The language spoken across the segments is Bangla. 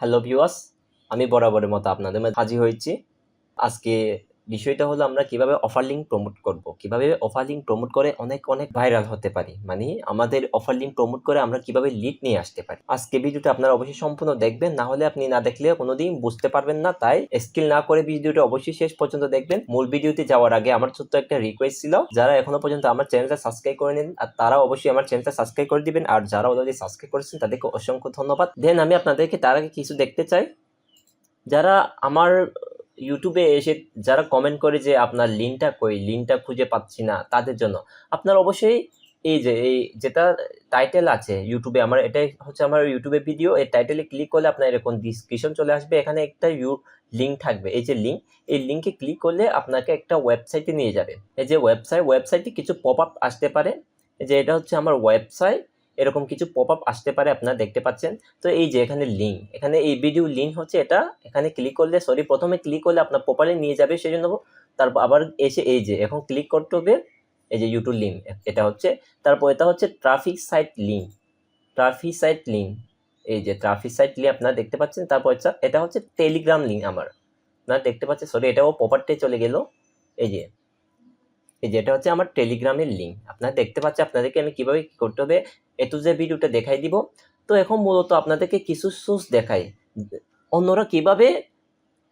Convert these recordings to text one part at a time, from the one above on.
হ্যালো ভিউয়ার্স আমি বরাবরের মতো আপনাদের মাঝে হাজির হয়েছি। আজকে বিষয়টা হলো আমরা কীভাবে অফার লিঙ্ক প্রমোট করব। কীভাবে অফার লিঙ্ক প্রমোট করে অনেক অনেক ভাইরাল হতে পারি। মানে আমাদের অফার লিঙ্ক প্রমোট করে আমরা কীভাবে লিড নিয়ে আসতে পারি। আজকে ভিডিওটা আপনারা অবশ্যই সম্পূর্ণ দেখবেন। না হলে আপনি না দেখলে কোনোদিন বুঝতে পারবেন না। তাই স্কিল না করে ভিডিওটা অবশ্যই শেষ পর্যন্ত দেখবেন। মূল ভিডিওতে যাওয়ার আগে আমার ছোট্ট একটা রিকোয়েস্ট ছিল। যারা এখনও পর্যন্ত আমার চ্যানেলটা সাবস্ক্রাইব করে নিন আর তারা অবশ্যই আমার চ্যানেলটা সাবস্ক্রাইব করে দিবেন। আর যারা অলরেডি সাবস্ক্রাইব করেছেন, তাদেরকে অসংখ্য ধন্যবাদ। দেন আমি আপনাদেরকে তার আগে কিছু দেখতে চাই। যারা আমার ইউটিউবে এসে যারা কমেন্ট করে যে আপনার লিঙ্কটা কই লিঙ্কটা খুঁজে পাচ্ছি না, তাদের জন্য। আপনার অবশ্যই এই যে, এই যেটা টাইটেল আছে ইউটিউবে আমার এটাই হচ্ছে আমার ইউটিউবে ভিডিও এই টাইটেলে ক্লিক করলে আপনার এরকম ডিসক্রিপশন চলে আসবে, এখানে একটা ইউ লিঙ্ক থাকবে। এই যে লিঙ্ক এই লিঙ্কে ক্লিক করলে আপনাকে একটা ওয়েবসাইটে নিয়ে যাবে। এই যে ওয়েবসাইট ওয়েবসাইটে কিছু পপ আপ আসতে পারে। যে এটা হচ্ছে আমার ওয়েবসাইট এরকম কিছু পপ আপ আসতে পারে, আপনারা দেখতে পাচ্ছেন। তো এই যে এখানে লিঙ্ক এখানে এই ভিডিও লিঙ্ক হচ্ছে এটা, এখানে ক্লিক করলে সরি প্রথমে ক্লিক করলে আপনার প্রপারলি নিয়ে যাবে সেই জন্য তারপর আবার এসে এই যে, এখন ক্লিক করতে হবে, এই যে ইউটিউব লিঙ্ক এটা হচ্ছে। তারপর এটা হচ্ছে traffic site link traffic site link এই যে ট্রাফিক সাইট লিঙ্ক আপনারা দেখতে পাচ্ছেন। তারপর এটা হচ্ছে টেলিগ্রাম লিঙ্ক আমার। আপনারা দেখতে পাচ্ছেন সরি এটাও প্রপারটে চলে গেল। এই যে এই যে এটা হচ্ছে আমার টেলিগ্রামের লিঙ্ক আপনারা দেখতে পাচ্ছেন আপনাদেরকে আমি কীভাবে কী করতে হবে? এটু যে ভিডিওটা দেখাই দিব। তো এখন মূলত আপনাদেরকে কিছু সোর্স দেখাই। অন্যরা কীভাবে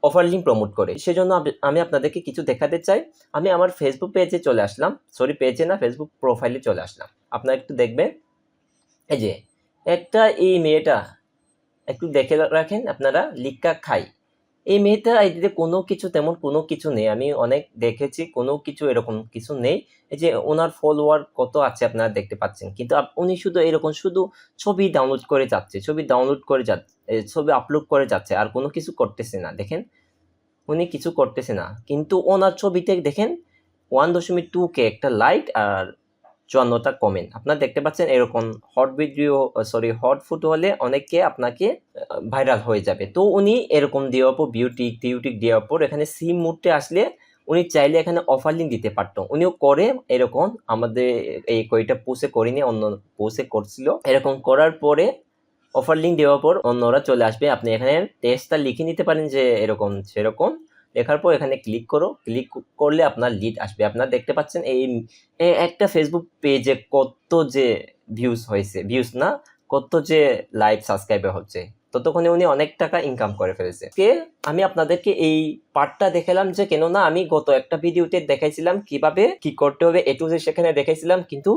অফার লিঙ্ক প্রমোট করে? সেজন্য আমি আপনাদেরকে কিছু দেখাতে চাই। আমি আমার ফেসবুক পেজে চলে আসলাম। সরি পেজে না ফেসবুক প্রোফাইলে চলে আসলাম। আপনারা একটু দেখবেন। এই যে, একটা এই মেয়েটা, একটু দেখে রাখেন, আপনারা লিক্কা খাই। এই মেয়েটা আইডিতে কোনো কিছু তেমন কোনো কিছু নেই। আমি অনেক দেখেছি, কোনো কিছু এরকম কিছু নেই। এই যে ওনার ফলোয়ার কত আছে আপনারা দেখতে পাচ্ছেন। কিন্তু উনি শুধু এরকম, শুধু ছবি ডাউনলোড করে যাচ্ছে, ছবি ডাউনলোড করে যাচ্ছে ছবি আপলোড করে যাচ্ছে আর কোনো কিছু করতেছে না। দেখেন, উনি কিছু করতেছে না। কিন্তু ওনার ছবিতে দেখেন ওয়ান দশমিক টু কে একটা লাইট আর চুয়ান্নটা কমেন্ট আপনারা দেখতে পাচ্ছেন এরকম হট ভিডিও সরি হট ফুটো হলে অনেকে আপনাকে ভাইরাল হয়ে যাবে। তো উনি এরকম দেওয়ার পর বিউটিক টিউটিক দেওয়ার পর এখানে সিম মুডতে আসলে উনি চাইলে এখানে অফার লিঙ্ক দিতে পারতো। উনিও করে এরকম আমাদের এই কইটা পোষে করিনি, অন্য পোষে করছিল। এরকম করার পরে অফার লিঙ্ক দেওয়ার পর অন্যরা চলে আসবে। আপনি এখানে টেস্টটা লিখে নিতে পারেন যে এরকম, সেরকম। লেখার পর এখানে ক্লিক করো। ক্লিক করলে আপনার লিড আসবে। আপনারা দেখতে পাচ্ছেন এই একটা ফেসবুক পেজে কত যে ভিউজ হয়েছে। ভিউজ না, কত যে লাইভ সাবস্ক্রাইবার হচ্ছে। ততক্ষণে উনি অনেক টাকা ইনকাম করে ফেলেছে। কে? আমি আপনাদেরকে এই পার্টটা দেখালাম যে কেননা আমি গত একটা ভিডিওতে দেখাইছিলাম কীভাবে কি করতে হবে এটু যে সেখানে দেখাইছিলাম। কিন্তু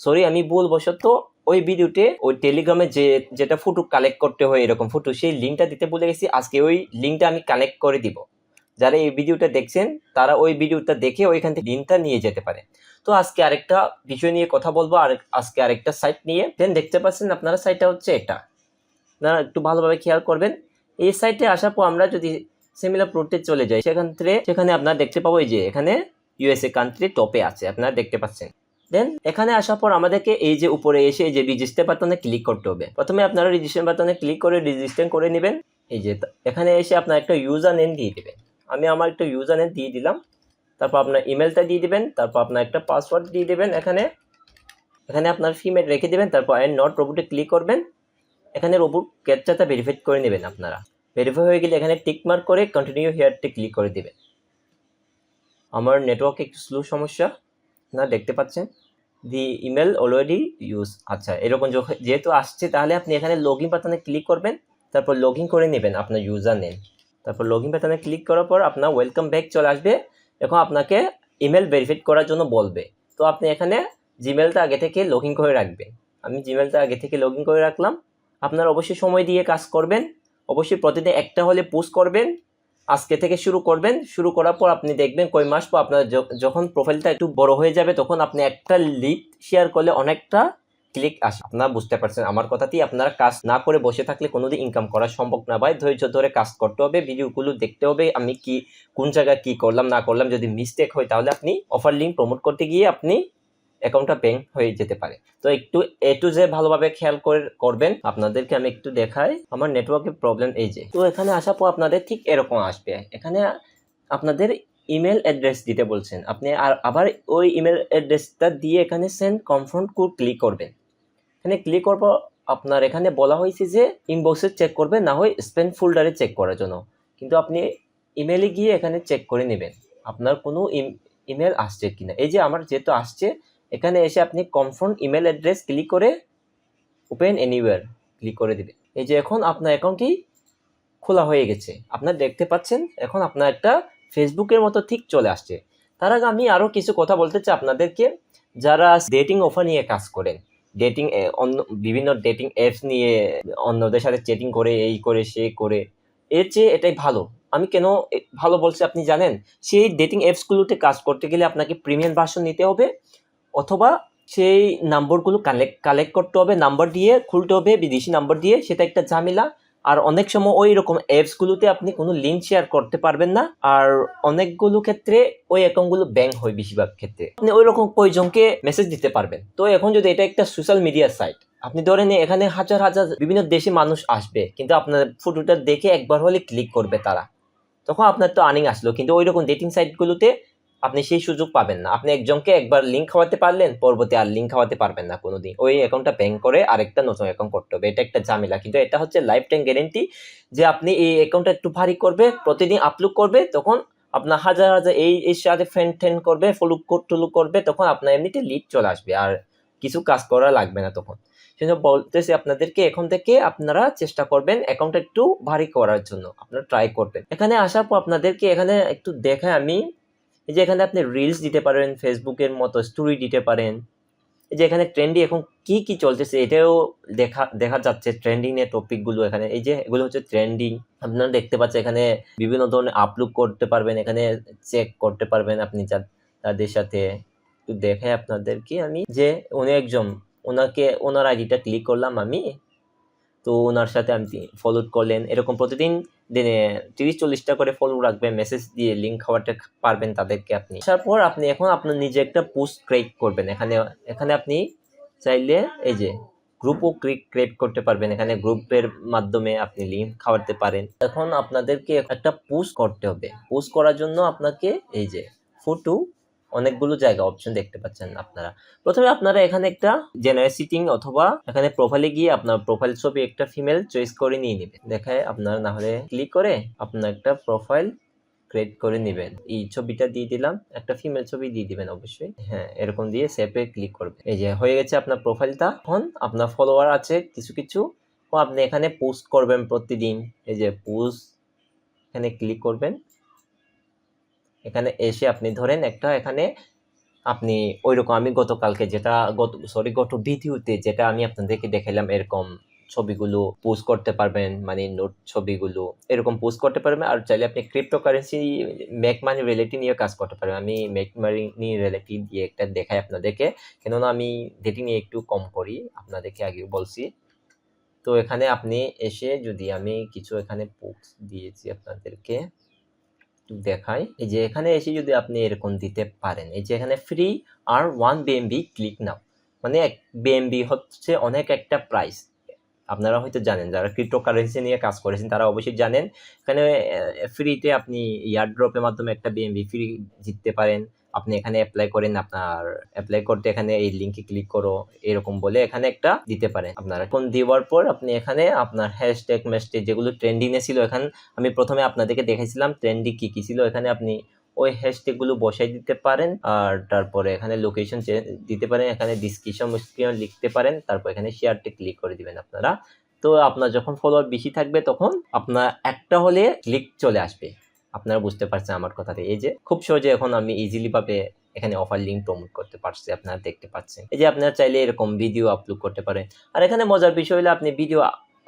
সরি আমি ভুলবশত ওই ভিডিওতে ওই টেলিগ্রামে যে, যেটা ফটো কালেক্ট করতে হয় এরকম ফটো সেই লিঙ্কটা দিতে ভুলে গেছি। আজকে ওই লিঙ্কটা আমি কানেক্ট করে দিব। যারা এই ভিডিওটা দেখছেন, তারা ওই ভিডিওটা দেখে ওইখান থেকে লিঙ্কটা নিয়ে যেতে পারে। তো আজকে আরেকটা বিষয় নিয়ে কথা বলব, আর আজকে আরেকটা সাইট নিয়ে। দেন দেখতে পাচ্ছেন আপনারা সাইটটা হচ্ছে এটা। আপনারা একটু ভালোভাবে খেয়াল করবেন। এই সাইটে আসার পর আমরা যদি সিমিলার প্রোটে চলে যাই, সেখান থেকে, সেখানে আপনারা দেখতে পাবো যে এখানে ইউএসএ কান্ট্রি টপে আছে, আপনারা দেখতে পাচ্ছেন। দেন এখানে আসার পর আমাদেরকে এই যে উপরে এসে এই যে রেজিস্টার বাটনে ক্লিক করতে হবে। প্রথমে আপনারা রেজিস্টার বাটনে ক্লিক করে রেজিস্টার করে নেবেন। এই যে এখানে এসে আপনার একটা ইউজার নেম দিয়ে দেবেন। আমি আমার একটা ইউজার নেম দিয়ে দিলাম। তারপর আপনার ইমেলটা দিয়ে দিবেন, তারপর আপনার একটা পাসওয়ার্ড দিয়ে দেবেন এখানে। এখানে আপনার ফিমেল রেখে দেবেন, তারপর অ্যান্ড নট রোবটে ক্লিক করবেন। এখানে রোবট ক্যাপচাটা ভেরিফাই করে নেবেন আপনারা। ভেরিফাই হয়ে গেলে এখানে টিক মার্ক করে কন্টিনিউ হেয়ারটি ক্লিক করে দেবেন। আমার নেটওয়ার্ক একটু স্লো সমস্যা, না দেখতে পাচ্ছেন? দি ইমেল অলরেডি ইউজ আচ্ছা এরকম যেহেতু আসছে, তাহলে আপনি এখানে লগ ইন বাটনে ক্লিক করবেন, তারপর লগ ইন করে নেবেন আপনার ইউজার নেম তারপর লগ ইন বাটনে ক্লিক করার পর আপনার ওয়েলকাম ব্যাক চলে আসবে। এখন আপনাকে ইমেল ভেরিফাই করার জন্য বলবে। তো আপনি এখানে জিমেলটা আগে থেকে লগ ইন করে রাখবেন। আমি জিমেলটা আগে থেকে লগ ইন করে রাখলাম। আপনার অবশ্যই সময় দিয়ে কাজ করবেন। অবশ্যই প্রতিদিন একটা হলে পোস্ট করবেন। আজকে থেকে শুরু করবেন। শুরু করার পর আপনি দেখবেন কয় মাস পর আপনার যখন প্রোফাইলটা একটু বড় হয়ে যাবে, তখন আপনি একটা লিড শেয়ার করলে অনেকটা ক্লিক আসে, আপনারা বুঝতে পারছেন আমার কথাটি আপনারা কাজ না করে বসে থাকলে কোনোদিন ইনকাম করা সম্ভব না। ভাই, ধৈর্য ধরে কাজ করতে হবে, ভিডিওগুলো দেখতে হবে, আমি কি, কোন জায়গায় কি করলাম, না করলাম, যদি মিস্টেক হয় তাহলে আপনি অফার লিঙ্ক প্রমোট করতে গিয়ে আপনি অ্যাকাউন্টটা ব্যাংক হয়ে যেতে পারে। তো একটু এ টু জে ভালোভাবে খেয়াল করে করবেন। আপনাদেরকে আমি একটু দেখাই, আমার নেটওয়ার্কের প্রবলেম এই যে। তো এখানে আসার পর আপনাদের ঠিক এরকম আসবে। এখানে আপনাদের ইমেল অ্যাড্রেস দিতে বলছেন। আপনি আর আবার ওই ইমেল অ্যাড্রেসটা দিয়ে এখানে সেন্ড কনফার্ম কোড ক্লিক করবেন। এখানে ক্লিক পর আপনার এখানে বলা হয়েছে যে ইনবক্সে চেক করবে, না হয় স্পেন ফোল্ডারে চেক করার জন্য। কিন্তু আপনি ইমেলে গিয়ে এখানে চেক করে নেবেন, আপনার কোনো ইমেল আসছে কিনা। এই যে আমার যেহেতু আসছে, এখানে এসে আপনি কনফার্ম ইমেল অ্যাড্রেস ক্লিক করে ওপেন এনিওয়ার ক্লিক করে দেবেন। এই যে এখন আপনার অ্যাকাউন্টটি খোলা হয়ে গেছে। আপনার দেখতে পাচ্ছেন, এখন আপনার একটা ফেসবুকের মতো ঠিক চলে আসছে। তার আগে আমি আরও কিছু কথা বলতে চাই আপনাদেরকে। যারা ডেটিং অফার নিয়ে কাজ করেন ডেটিং অন্য, বিভিন্ন ডেটিং অ্যাপস নিয়ে অন্যদের সাথে চেটিং করে, এই করে, সে করে, এর চেয়ে এটাই ভালো। আমি কেন ভালো বলছি আপনি জানেন? সেই ডেটিং অ্যাপসগুলোতে কাজ করতে গেলে আপনাকে প্রিমিয়াম ভার্সন নিতে হবে, অথবা সেই নাম্বারগুলো কালেক্ট কালেক্ট করতে হবে নাম্বার দিয়ে খুলতে হবে, বিদেশি নাম্বার দিয়ে, সেটা একটা ঝামেলা। আর অনেক সময় ওই রকম অ্যাপসগুলোতে আপনি কোনো লিঙ্ক শেয়ার করতে পারবেন না, আর অনেকগুলো ক্ষেত্রে ওই অ্যাকাউন্টগুলো ব্যাংক হয় বেশিরভাগ ক্ষেত্রে। আপনি ওই রকম কয়জনকে মেসেজ দিতে পারবেন। তো এখন যদি এটা একটা সোশ্যাল মিডিয়া সাইট আপনি ধরেন এখানে হাজার হাজার বিভিন্ন দেশে মানুষ আসবে, কিন্তু আপনার ফটোটা দেখে একবার হলে ক্লিক করবে তারা। তখন আপনার তো আর্নিং আসলো, কিন্তু ওই রকম ডেটিং সাইটগুলোতে আপনি সেই সুযোগ পাবেন না। আপনি একজনকে একবার লিঙ্ক খাওয়াতে পারলেন, পরবর্তী আর লিঙ্ক খাওয়াতে পারবেন না কোনোদিন। ওই অ্যাকাউন্টটা ব্যাঙ্ক করে আরেকটা নতুন অ্যাকাউন্ট করতে হবে। এটা একটা ঝামেলা। কিন্তু এটা হচ্ছে লাইফ টাইম গ্যারেন্টি যে আপনি এই অ্যাকাউন্টটা একটু ভারী করবে, প্রতিদিন আপলোড করবে, তখন আপনার হাজার হাজার এই এর সাথে ফ্রেন্ড ট্রেন্ড করবে ফলুক টুলু করবে, তখন আপনার এমনিতে লিড চলে আসবে আর কিছু কাজ করা লাগবে না তখন। সেজন্য বলতেছি আপনাদেরকে, এখন থেকে আপনারা চেষ্টা করবেন অ্যাকাউন্টটা একটু ভারী করার জন্য। আপনারা ট্রাই করবেন। এখানে আসার পর আপনাদেরকে এখানে একটু দেখায় আমি এই যে এখানে আপনি রিলস দিতে পারেন ফেসবুকের মতো স্টোরি দিতে পারেন, এই যে এখানে ট্রেন্ডি এখন কি কি চলতেছে এটাও দেখা দেখা যাচ্ছে ট্রেন্ডিং এর টপিকগুলো এখানে। এই যে এগুলো হচ্ছে ট্রেন্ডিং আপনারা দেখতে পাচ্ছেন এখানে বিভিন্ন ধরনের আপলোড করতে পারবেন, এখানে চেক করতে পারবেন আপনি তাদের সাথে। দেখে আপনাদেরকে আমি যে উনি একজন, ওনাকে, ওনার আইডিটা ক্লিক করলাম আমি তো ওনার সাথে আপনি ফলো করলেন। এরকম প্রতিদিন দিনে তিরিশ, চল্লিশটা করে ফলো রাখবেন মেসেজ দিয়ে লিঙ্ক খাওয়াতে পারবেন তাদেরকে আপনি। আসার পর আপনি এখন আপনার নিজে একটা পোস্ট ক্রিয়েট করবেন। এখানে এখানে আপনি চাইলে এই যে গ্রুপও ক্রিয়েট করতে পারবেন। এখানে গ্রুপের মাধ্যমে আপনি লিঙ্ক খাওয়াতে পারেন। এখন আপনাদেরকে একটা পোস্ট করতে হবে। পোস্ট করার জন্য আপনাকে এই যে ফটো অনেকগুলো জায়গা অপশন দেখতে পাচ্ছেন আপনারা। প্রথমে আপনারা এখানে একটা জেনারেল সিটিং অথবা এখানে প্রোফাইলে গিয়ে আপনার প্রোফাইল ছবি একটা ফিমেল চয়েস করে নিয়ে নেবেন। দেখায় আপনার না হলে ক্লিক করে আপনার একটা প্রোফাইল ক্রিয়েট করে নেবেন। এই ছবিটা দিয়ে দিলাম, একটা ফিমেল ছবি দিয়ে দিবেন অবশ্যই। হ্যাঁ এরকম দিয়ে সেপে ক্লিক করবেন। এই যে হয়ে গেছে আপনার প্রোফাইলটা এখন আপনার ফলোয়ার আছে কিছু কিছু, ও আপনি এখানে পোস্ট করবেন প্রতিদিন। এই যে পোস্ট এখানে ক্লিক করবেন। এখানে এসে আপনি ধরেন একটা এখানে আপনি ওইরকম আমি গতকালকে যেটা গত সরি গত ভিডিওতে যেটা আমি আপনাদেরকে দেখালাম এরকম ছবিগুলো পোস্ট করতে পারবেন মানে নোট ছবিগুলো এরকম পোস্ট করতে পারবেন আর চাইলে আপনি ক্রিপ্টোকারেন্সি মেক মানি রিলেটিভ নিয়ে কাজ করতে পারবেন। আমি মেক মানি রিলেটিভ দিয়ে একটা দেখাই আপনাদেরকে। কেননা আমি ডেটিং নিয়ে একটু কম করি, আপনাদেরকে আগে বলছি। তো এখানে আপনি এসে যদি আমি কিছু এখানে পোস্ট দিয়েছি আপনাদেরকে দেখাই এই যে এখানে এসে যদি আপনি এরকম দিতে পারেন, এই যে এখানে ফ্রি আর ওয়ান বিএমবি ক্লিক নাও। মানে এক বিএমবি হচ্ছে অনেক একটা প্রাইস আপনারা হয়তো জানেন, যারা ক্রিপ্টো কারেন্সি নিয়ে কাজ করেছেন, তারা অবশ্যই জানেন। এখানে ফ্রিতে আপনি ইয়ারড্রপের মাধ্যমে একটা বিএমবি ফ্রি জিততে পারেন। আপনি এখানে অ্যাপ্লাই করেন, আপনার অ্যাপ্লাই করতে এখানে এই লিঙ্কে ক্লিক করো, এরকম বলে এখানে একটা দিতে পারেন আপনারা। কোন দেওয়ার পর আপনি এখানে আপনার হ্যাশট্যাগ ম্যাশট্যাগ যেগুলো ট্রেন্ডিংয়ে ছিল, এখানে আমি প্রথমে আপনাদেরকে দেখাইছিলাম ট্রেন্ডি কী কী ছিল, এখানে আপনি ওই হ্যাশট্যাগুলো বসাই দিতে পারেন, আর তারপরে এখানে লোকেশন দিতে পারেন, এখানে ডিসক্রিপশন ডিসক্রিপশন লিখতে পারেন, তারপর এখানে শেয়ারটি ক্লিক করে দিবেন আপনারা। তো আপনার যখন ফলোয়ার বেশি থাকবে তখন আপনার একটা হলে ক্লিক চলে আসবে। আপনারা বুঝতে পারছেন আমার কথাতে। এই যে, খুব সহজে এখন আমি ইজিলি ভাবে এখানে অফার লিঙ্ক প্রমোট করতে পারছি, আপনারা দেখতে পাচ্ছেন। এই যে, আপনারা চাইলে এরকম ভিডিও আপলোড করতে পারেন। আর এখানে মজার বিষয় হলো, আপনি ভিডিও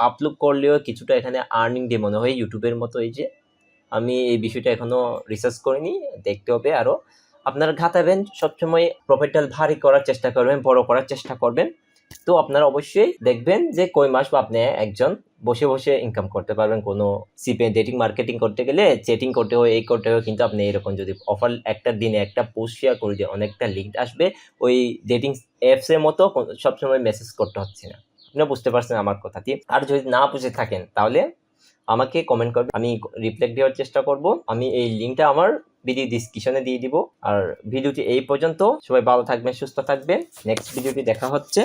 আপলোড করলেও কিছুটা এখানে আর্নিং ডে মনে হয় ইউটিউবের মতো। এই যে, আমি এই বিষয়টা এখনও রিসার্চ করিনি, দেখতে হবে আরও আপনারা ঘাতাবেন, সবসময় প্রফিটাল ভারী করার চেষ্টা করবেন, বড় করার চেষ্টা করবেন। তো আপনারা অবশ্যই দেখবেন যে কই মাস বা আপনি একজন বসে বসে ইনকাম করতে পারবেন। কোনো সিপে ডেটিং মার্কেটিং করতে গেলে চেটিং করতে হয়, এই করতে হয়, কিন্তু আপনি এরকম যদি অফার একটা দিনে একটা পোস্ট শেয়ার করে দিয়ে অনেকটা লিঙ্ক আসবে, ওই ডেটিং অ্যাপসের মতো সবসময় মেসেজ করতে হচ্ছে না। আপনি বুঝতে পারছেন আমার কথা কথাটি আর যদি না বুঝে থাকেন, তাহলে আমাকে কমেন্ট করবে আমি রিপ্লাই দেওয়ার চেষ্টা করব। আমি এই লিঙ্কটা আমার ভিডিও ডিসক্রিপশনে দিয়ে দিব। আর ভিডিওটি এই পর্যন্ত, সবাই ভালো থাকবেন, সুস্থ থাকবেন। নেক্সট ভিডিওটি দেখা হচ্ছে।